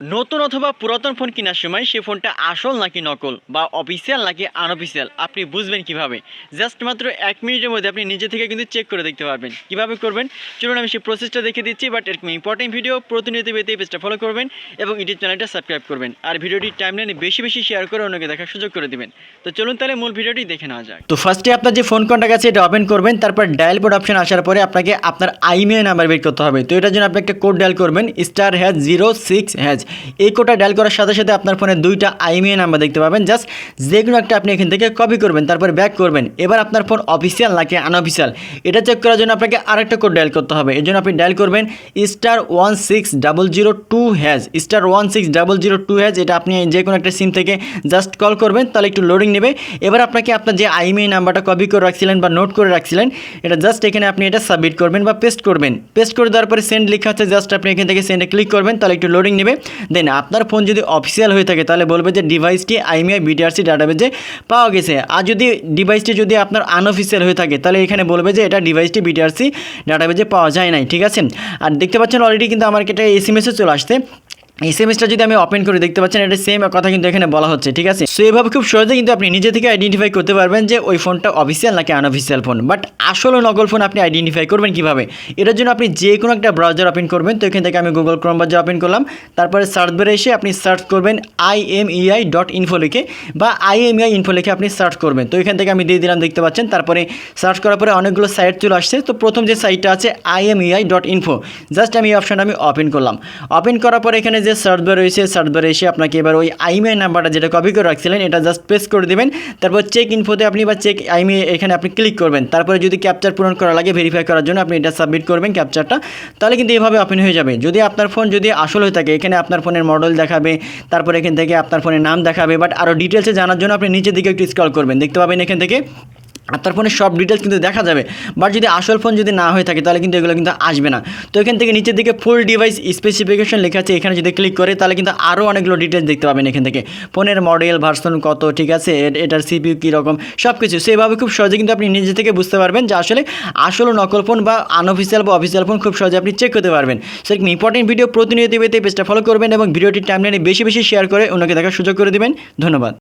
নতুন অথবা পুরাতন ফোন কেনার সময় সেই ফোনটা আসল নাকি নকল বা অফিসিয়াল নাকি আনঅফিসিয়াল আপনি বুঝবেন কীভাবে? জাস্ট মাত্র এক মিনিটের মধ্যে আপনি নিজে থেকে কিন্তু চেক করে দেখতে পারবেন। কীভাবে করবেন? চলুন আমি সেই প্রসেসটা দেখে দিচ্ছি বাট এরকম ইম্পর্টেন্ট ভিডিও প্রতিনিয়ত পেতে পেজটা ফলো করবেন এবং ইউটিউব চ্যানেলটা সাবস্ক্রাইব করবেন। আর ভিডিওটি টাইমলাইনে বেশি বেশি শেয়ার করে অন্যকে দেখার সুযোগ করে দিবেন। তো চলুন তাহলে মূল ভিডিওটি দেখে নেওয়া যাক। তো ফার্স্টে আপনার যে ফোন কন্ট্যাক্ট আছে, এটা ওপেন করবেন, তারপর ডায়াল কোড অপশন আসার পরে আপনাকে আপনার আইমেল নাম্বার বের করতে হবে। তো এটার জন্য আপনি একটা কোড ডায়াল করবেন star hash zero six hash এই কোডটা ডায়াল করার সাথে সাথে আপনার ফোনে দুইটা আইমেল নাম্বার দেখতে পাবেন। জাস্ট যে কোনো একটা আপনি এখান থেকে কপি করবেন, তারপর ব্যাক করবেন। এবার আপনার ফোন অফিসিয়াল নাকি আনঅফিসিয়াল এটা চেক করার জন্য আপনাকে আরেকটা কোড ডায়াল করতে হবে। এর জন্য আপনি ডায়াল করবেন star one six double zero two hash star one six double zero two hash এটা আপনি যে কোনো একটা সিম থেকে জাস্ট কল করবেন, তাহলে একটু লোডিং নেবে। এবার আপনাকে আপনার যে আইমেল নাম্বারটা কপি করে রাখছিলেন বা নোট করে রাখছিলেন, এটা জাস্ট এখানে আপনি এটা সাবমিট করবেন বা পেস্ট করবেন। পেস্ট করে দেওয়ার পরে সেন্ড লেখা আছে জাস্ট আপনি এখান থেকে সেন্ডে ক্লিক করবেন, তাহলে একটু লোডিং নেবে। দেন আপনার ফোন যদি অফিসিয়াল হয়ে থাকে, তাহলে বলবে যে ডিভাইসটি আইমিআই বিটিআরসি ডাটাবেজে পাওয়া গেছে। আর যদি ডিভাইসটি যদি আপনার আনঅফিসিয়াল হয়ে থাকে, তাহলে এখানে বলবে যে এটা ডিভাইসটি বিটিআরসি ডাটাবেজে পাওয়া যায় নাই, ঠিক আছে? আর দেখতে পাচ্ছেন অলরেডি কিন্তু আমার এটা এস এম এসও চলে আসছে। এই সেমিস্টার যদি আমি ওপেন করে দেখতে পাচ্ছেন, এটা সেম কথা কিন্তু এখানে বলা হচ্ছে, ঠিক আছে? সো এইভাবে খুব সহজে কিন্তু আপনি নিজে থেকে আইডেন্টিফাই করতে পারবেন যে ওই ফোনটা অফিসিয়াল নাকি আনঅফিসিয়াল ফোন বাট আসলে নকল ফোন আপনি আইডেন্টিফাই করবেন কীভাবে? এটার জন্য আপনি যে কোনো একটা ব্রাউজার ওপেন করবেন। তো এখান থেকে আমি গুগল ক্রোম ব্রাউজার ওপেন করলাম। তারপরে সার্চ বারে এসে আপনি সার্চ করবেন I M E I dot info লিখে বা আই এম ইআই ইনফো লিখে আপনি সার্চ করবেন। তো এখান থেকে আমি দিয়ে দিলাম, দেখতে পাচ্ছেন? তারপরে সার্চ করার পরে অনেকগুলো সাইট চলে আসছে। তো প্রথম যে সাইটটা আছে I M E I dot info just আমি এই অপশানটা আমি ওপেন করলাম। ওপেন করার পরে এখানে যে সার্চ বার রয়েছে সার্চ এসে আপনাকে এবার ওই আইমেল নাম্বারটা যেটা কপি করে রাখছিলেন, এটা জাস্ট প্রেস করে দেবেন। তারপর চেক ইনফোতে আপনি বা চেক আইমে এখানে আপনি ক্লিক করবেন। তারপরে যদি ক্যাপচার পূরণ করা লাগে ভেরিফাই করার জন্য আপনি এটা সাবমিট করবেন ক্যাপচারটা তাহলে কিন্তু এইভাবে ওপেন হয়ে যাবে। যদি আপনার ফোন যদি আসল হয়ে থাকে, এখানে আপনার ফোনের মডেল দেখাবে, তারপর এখান থেকে আপনার ফোনের নাম দেখাবে বাট আরও ডিটেলসে জানার জন্য আপনি নিচের দিকে একটু স্ক্রল করবেন। দেখতে পাবেন এখান থেকে আপনার ফোনের সব ডিটেলস কিন্তু দেখা যাবে। বাট যদি আসল ফোন যদি না হয়ে থাকে, তাহলে কিন্তু এগুলো কিন্তু আসবে না। তো এখান থেকে নিচের দিকে ফুল ডিভাইস স্পেসিফিকেশন লেখা আছে, এখানে যদি ক্লিক করে, তাহলে কিন্তু আরও অনেকগুলো ডিটেলস দেখতে পাবেন এখান থেকে। ফোনের মডেল ভার্সন কত, ঠিক আছে এটার সিপিউ কীরকম সব কিছু সেভাবে খুব সহজে কিন্তু আপনি নিজে থেকে বুঝতে পারবেন যে আসলে আসল নকল ফোন বা আনঅফিসিয়াল বা অফিসিয়াল ফোন খুব সহজে আপনি চেক করতে পারবেন। সেরকম ইম্পর্টেন্ট ভিডিও প্রতিনিয়ত পেতে পেজটা ফলো করবেন এবং ভিডিওটি টাইমলাইনে বেশি বেশি শেয়ার করে ওনাকে দেখার সুযোগ করে দেবেন। ধন্যবাদ।